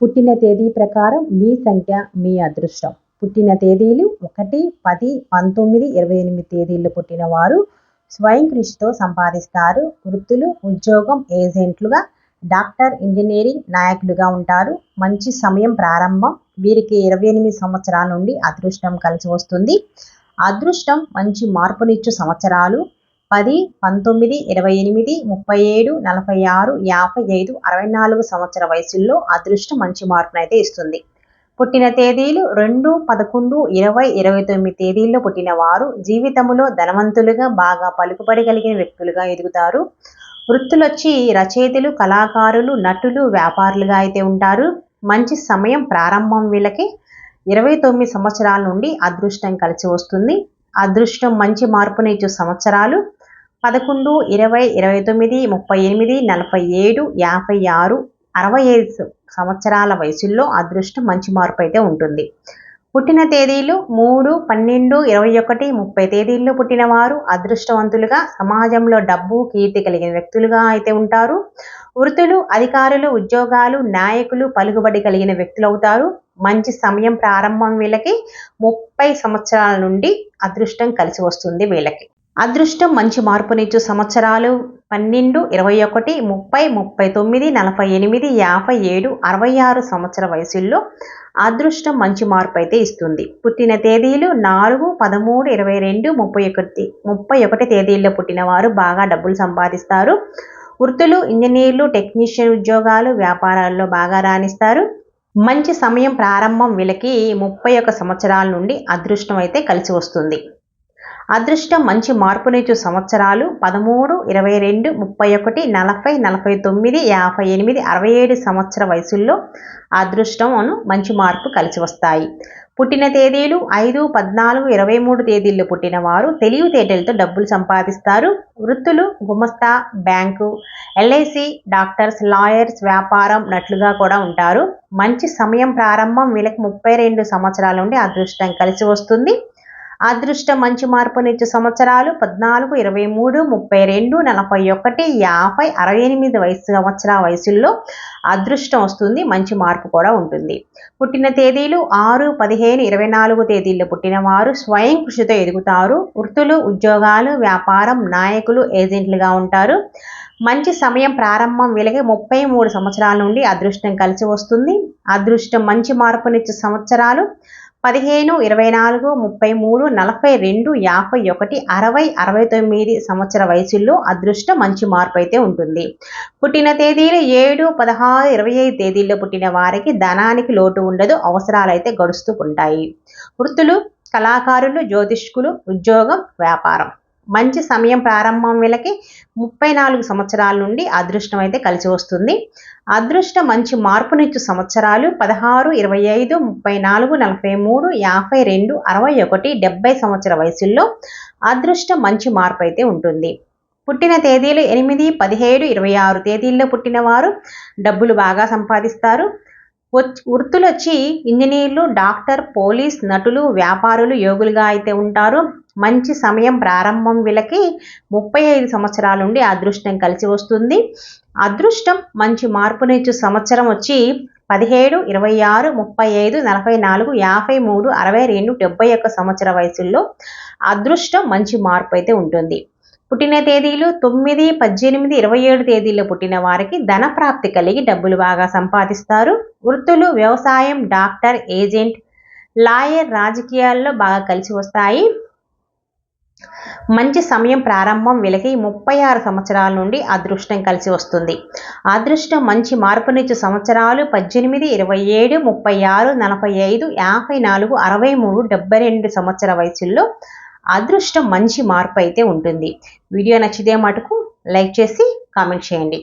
పుట్టిన తేదీ ప్రకారం మీ సంఖ్య మీ అదృష్టం. పుట్టిన తేదీలు ఒకటి పది పంతొమ్మిది ఇరవై ఎనిమిది తేదీల్లో పుట్టిన వారు స్వయం కృషితో సంపాదిస్తారు. వృత్తులు ఉద్యోగం ఏజెంట్లుగా డాక్టర్ ఇంజనీరింగ్ నాయకులుగా ఉంటారు. మంచి సమయం ప్రారంభం వీరికి ఇరవై ఎనిమిది సంవత్సరాల నుండి అదృష్టం కలిసి వస్తుంది. అదృష్టం మంచి మార్పునిచ్చు సంవత్సరాలు పది పంతొమ్మిది ఇరవై ఎనిమిది ముప్పై ఏడు నలభై ఆరు యాభై ఐదు అరవై నాలుగు సంవత్సర వయసుల్లో అదృష్టం మంచి మార్పునైతే ఇస్తుంది. పుట్టిన తేదీలు రెండు పదకొండు ఇరవై ఇరవై తొమ్మిది తేదీల్లో పుట్టిన వారు జీవితంలో ధనవంతులుగా బాగా పలుకుబడి కలిగిన వ్యక్తులుగా ఎదుగుతారు. వృత్తులొచ్చి రచయితలు కళాకారులు నటులు వ్యాపారులుగా అయితే ఉంటారు. మంచి సమయం ప్రారంభం వీళ్ళకి ఇరవై తొమ్మిది సంవత్సరాల నుండి అదృష్టం కలిసి వస్తుంది. అదృష్టం మంచి మార్పునిచ్చే సంవత్సరాలు పదకొండు ఇరవై ఇరవై తొమ్మిది ముప్పై ఎనిమిది నలభై ఏడు యాభై ఆరు అరవై ఐదు సంవత్సరాల వయసుల్లో అదృష్టం మంచి మార్పు అయితే ఉంటుంది. పుట్టిన తేదీలు మూడు పన్నెండు ఇరవై ఒకటి ముప్పై తేదీల్లో పుట్టినవారు అదృష్టవంతులుగా సమాజంలో డబ్బు కీర్తి కలిగిన వ్యక్తులుగా అయితే ఉంటారు. వృత్తులు అధికారులు ఉద్యోగాలు నాయకులు పలుకుబడి కలిగిన వ్యక్తులు అవుతారు. మంచి సమయం ప్రారంభం వీళ్ళకి ముప్పై సంవత్సరాల నుండి అదృష్టం కలిసి వస్తుంది వీళ్ళకి. అదృష్టం మంచి మార్పునిచ్చు సంవత్సరాలు పన్నెండు ఇరవై ఒకటి ముప్పై ముప్పై తొమ్మిది నలభై ఎనిమిది యాభై ఏడు అరవై ఆరు సంవత్సర వయసుల్లో అదృష్టం మంచి మార్పు అయితే ఇస్తుంది. పుట్టిన తేదీలు నాలుగు పదమూడు ఇరవై రెండు ముప్పై ఒకటి ముప్పై ఒకటి తేదీల్లో పుట్టిన వారు బాగా డబ్బులు సంపాదిస్తారు. వృత్తులు ఇంజనీర్లు టెక్నీషియన్ ఉద్యోగాలు వ్యాపారాల్లో బాగా రాణిస్తారు. మంచి సమయం ప్రారంభం వీళ్ళకి ముప్పై ఒక సంవత్సరాల నుండి అదృష్టం అయితే కలిసి వస్తుంది. అదృష్టం మంచి మార్పునిచ్చు సంవత్సరాలు పదమూడు ఇరవై రెండు ముప్పై ఒకటి నలభై నలభై తొమ్మిది యాభై ఎనిమిది అరవై ఏడు సంవత్సర వయసుల్లో అదృష్టం మంచి మార్పు కలిసి వస్తాయి. పుట్టిన తేదీలు ఐదు పద్నాలుగు ఇరవై మూడు తేదీల్లో పుట్టిన వారు తెలివితేటలతో డబ్బులు సంపాదిస్తారు. వృత్తులు గుమస్తా బ్యాంకు ఎల్ఐసి డాక్టర్స్ లాయర్స్ వ్యాపారం నట్లుగా కూడా ఉంటారు. మంచి సమయం ప్రారంభం వీళ్ళకి ముప్పై రెండు సంవత్సరాల నుండి అదృష్టం కలిసి వస్తుంది. అదృష్ట మంచి మార్పునిచ్చే సంవత్సరాలు పద్నాలుగు ఇరవై మూడు ముప్పై రెండు నలభై ఒకటి యాభై అరవై ఎనిమిది వయసు సంవత్సరాల వయసుల్లో అదృష్టం వస్తుంది మంచి మార్పు కూడా ఉంటుంది. పుట్టిన తేదీలు ఆరు పదిహేను ఇరవై నాలుగు తేదీల్లో పుట్టిన వారు స్వయం కృషితో ఎదుగుతారు. వృత్తులు ఉద్యోగాలు వ్యాపారం నాయకులు ఏజెంట్లుగా ఉంటారు. మంచి సమయం ప్రారంభం వీళ్ళకి ముప్పై మూడు సంవత్సరాల నుండి అదృష్టం కలిసి వస్తుంది. అదృష్టం మంచి మార్పునిచ్చే సంవత్సరాలు పదిహేను ఇరవై నాలుగు ముప్పై మూడు నలభై రెండు యాభై ఒకటి అరవై అరవై తొమ్మిది సంవత్సర వయసుల్లో అదృష్ట మంచి మార్పు అయితే ఉంటుంది. పుట్టిన తేదీలు ఏడు పదహారు ఇరవై ఐదు తేదీల్లో పుట్టిన వారికి ధనానికి లోటు ఉండదు అవసరాలు అయితే గడుస్తూ ఉంటాయి. వృత్తులు కళాకారులు జ్యోతిష్కులు ఉద్యోగం వ్యాపారం. మంచి సమయం ప్రారంభం వీళ్ళకి ముప్పై నాలుగు సంవత్సరాల నుండి అదృష్టం అయితే కలిసి వస్తుంది. అదృష్టం మంచి మార్పునిచ్చు సంవత్సరాలు పదహారు ఇరవై ఐదు ముప్పై నాలుగు నలభై మూడు యాభై రెండు అరవై ఒకటి డెబ్బై సంవత్సర వయసుల్లో అదృష్టం మంచి మార్పు అయితే ఉంటుంది. పుట్టిన తేదీలు ఎనిమిది పదిహేడు ఇరవై ఆరు తేదీల్లో పుట్టినవారు డబ్బులు బాగా సంపాదిస్తారు. వృత్తులు వచ్చి ఇంజనీర్లు డాక్టర్ పోలీస్ నటులు వ్యాపారులు యోగులుగా అయితే ఉంటారు. మంచి సమయం ప్రారంభం వీళ్ళకి ముప్పై ఐదు సంవత్సరాల నుండి అదృష్టం కలిసి వస్తుంది. అదృష్టం మంచి మార్పునిచ్చు సంవత్సరం వచ్చి పదిహేడు ఇరవై ఆరు ముప్పై ఐదు నలభై నాలుగు యాభై మూడు అరవై రెండు డెబ్బై ఒక్క సంవత్సర వయసుల్లో అదృష్టం మంచి మార్పు అయితే ఉంటుంది. పుట్టిన తేదీలు తొమ్మిది పద్దెనిమిది ఇరవై ఏడు తేదీల్లో పుట్టిన వారికి ధన ప్రాప్తి కలిగి డబ్బులు బాగా సంపాదిస్తారు. వృత్తులు వ్యవసాయం డాక్టర్ ఏజెంట్ లాయర్ రాజకీయాల్లో బాగా కలిసి వస్తాయి. మంచి సమయం ప్రారంభం వెలిగి ముప్పై ఆరు సంవత్సరాల నుండి అదృష్టం కలిసి వస్తుంది. అదృష్టం మంచి మార్పునిచ్చు సంవత్సరాలు పద్దెనిమిది ఇరవై ఏడు ముప్పై ఆరు నలభై ఐదు యాభై నాలుగు అరవై మూడు డెబ్బై రెండు సంవత్సర వయసుల్లో అదృష్టం మంచి మార్పు అయితే ఉంటుంది. వీడియో నచ్చితే మటుకు లైక్ చేసి కామెంట్ చేయండి.